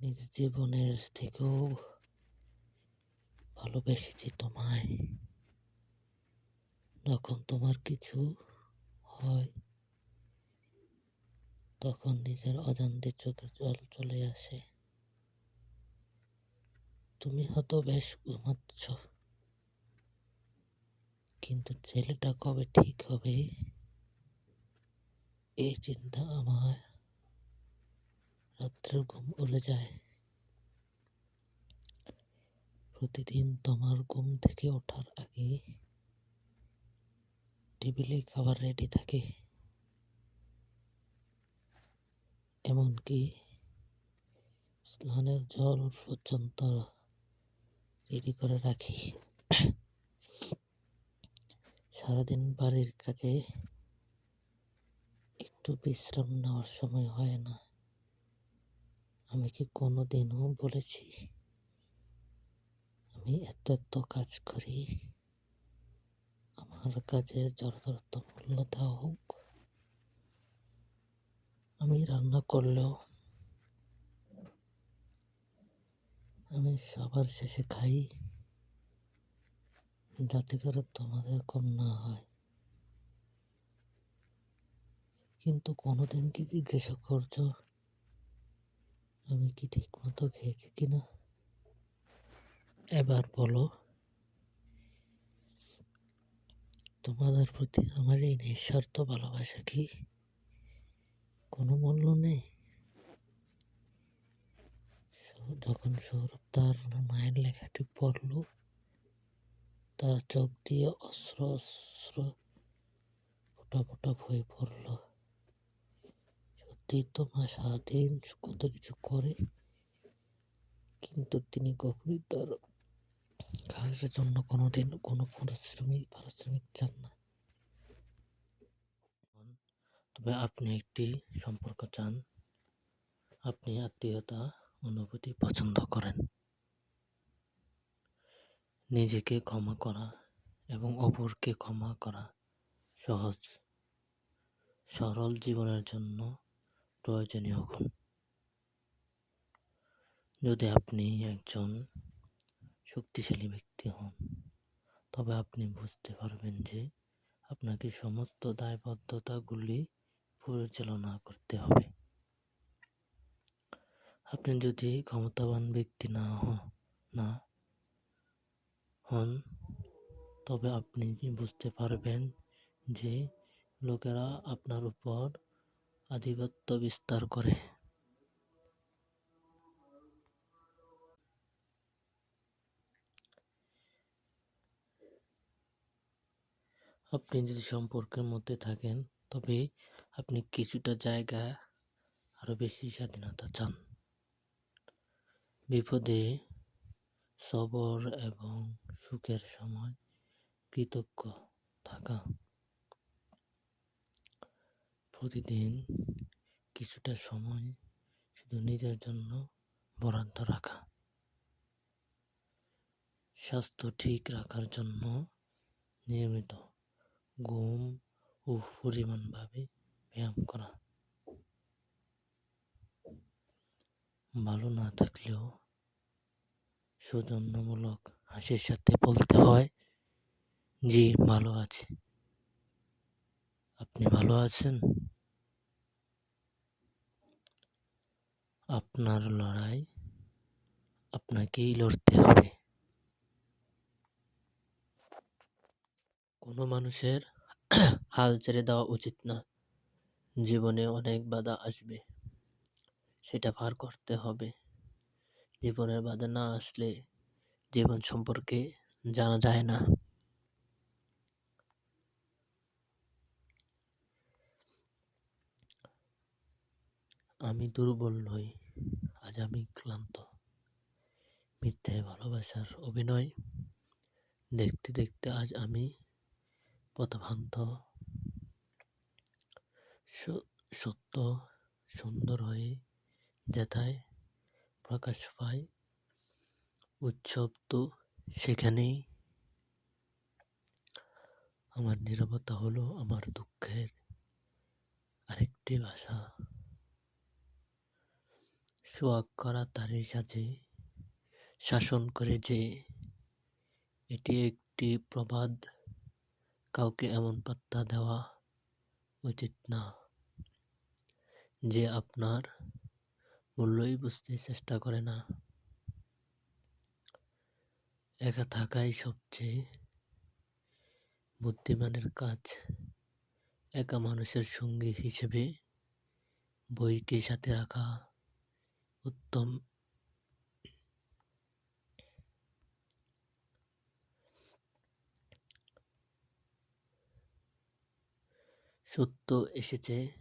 নিজের জীবনের থেকেও ভালোবেসেছি তোমায়। যখন তোমার কিছু হয়, তখন নিজের অজান্তে চোখে জল চলে আসে। তুমি হয়তো বেশ ঘুমাচ্ছ, কিন্তু ছেলেটা কবে ঠিক হবে, এই চিন্তা আমার রাত্রের ঘুম উড়ে যায়। প্রতিদিন তোমার ঘুম থেকে ওঠার আগে টেবিলে খাবার রেডি থাকে। এমনকি স্নানের জল পর্যন্ত রেডি করে রাখি। সারাদিন বাড়ির কাজে একটু বিশ্রাম নেওয়ার সময় হয় না। আমি কি কোনো দিনও বলেছি, আমি এত এত কাজ করি, আমার কাজে যথাযথ মূল্য দেওয়া হোক। আমি রান্না করলেও আমি সবার শেষে খাই, যাতে করে তোমাদের কম না হয়। কিন্তু কোনোদিন কি জিজ্ঞাসা করছ? আমি কি ঠিক মতো খেয়েছি কিনা? এবার বলো। তোমাদের প্রতি আমার এই নিঃস্বার্থ ভালোবাসা কি কোনো মূল্য নেই? যখন সৌরভ তার মায়ের লেখাটি পড়ল, তার চোখ দিয়ে অস্ত্র অস্ত্র ফোটা ফোটা হয়ে পড়ল। মা সারাদিন কত কিছু করে, কিন্তু তিনি কখনই তার কাজের জন্য কোনোদিন কোনো পরিশ্রমিক, পারিশ্রমিক চান না। তবে আপনি একটি সম্পর্ক চান। আপনি আত্মীয়তা, অনুভূতি পছন্দ করেন। নিজেকে ক্ষমা করা এবং অপরকে ক্ষমা করা সহজ, সরল জীবনের জন্য প্রয়োজনীয় গুণ যদি আপনি একজন শক্তিশালী ব্যক্তি হন, তবে আপনি বুঝতে পারবেন যে আপনাকে সমস্ত দায়বদ্ধতাগুলি পরিচালনা করতে হবে। আপনি যদি ক্ষমতাবান ব্যক্তি না হন না হন, তবে আপনি বুঝতে পারবেন যে লোকেরা আপনার উপর আধিপত্য বিস্তার করে। আপনি যদি সম্পর্কের মধ্যে থাকেন, তবে আপনি কিছুটা জায়গা আরও বেশি স্বাধীনতা চান। বিপদে সবর এবং সুখের সময় কৃতজ্ঞ থাকা। প্রতিদিন কিছুটা সময় শুধু নিজের জন্য বরাদ্দ রাখা। স্বাস্থ্য ঠিক রাখার জন্য নিয়মিত ঘুম ও পরিমাণভাবে ব্যায়াম করা। ভালো না থাকলেও সৌজন্যমূলক হাসির সাথে বলতে হয়, জি, ভালো আছি। আপনি ভালো আছেন? আপনার লড়াই আপনাকেই লড়তে হবে। কোনো মানুষের হাল ছেড়ে দেওয়া উচিত না। জীবনে অনেক বাধা আসবে। সেটা পার করতে হবে। জীবনের বাধা না আসলে জীবন সম্পর্কে জানা যায় না। আমি দুর্বল নই। আজ আমি ক্লান্ত। মিথ্যে ভালোবাসার অভিনয়। দেখতে দেখতে আজ আমি পথভ্রান্ত। সত্য সুন্দর হয়ে যেথায় প্রকাশ পায়, উৎসব তো সেখানেই। আমার নীরবতা হলো আমার দুঃখের আরেকটি ভাষা। সোয়াগ করা তারই সাজে শাসন করে যে এটি একটি প্রবাদ, কাউকে এমন পাত্তা দেওয়া উচিত না যে আপনার মূল্যই বুঝতে চেষ্টা করে না। একা থাকাই সবচেয়ে বুদ্ধিমানের কাজ। একা মানুষের সঙ্গী হিসেবে বইকে সাথে রাখা うどんショットエシェチェ。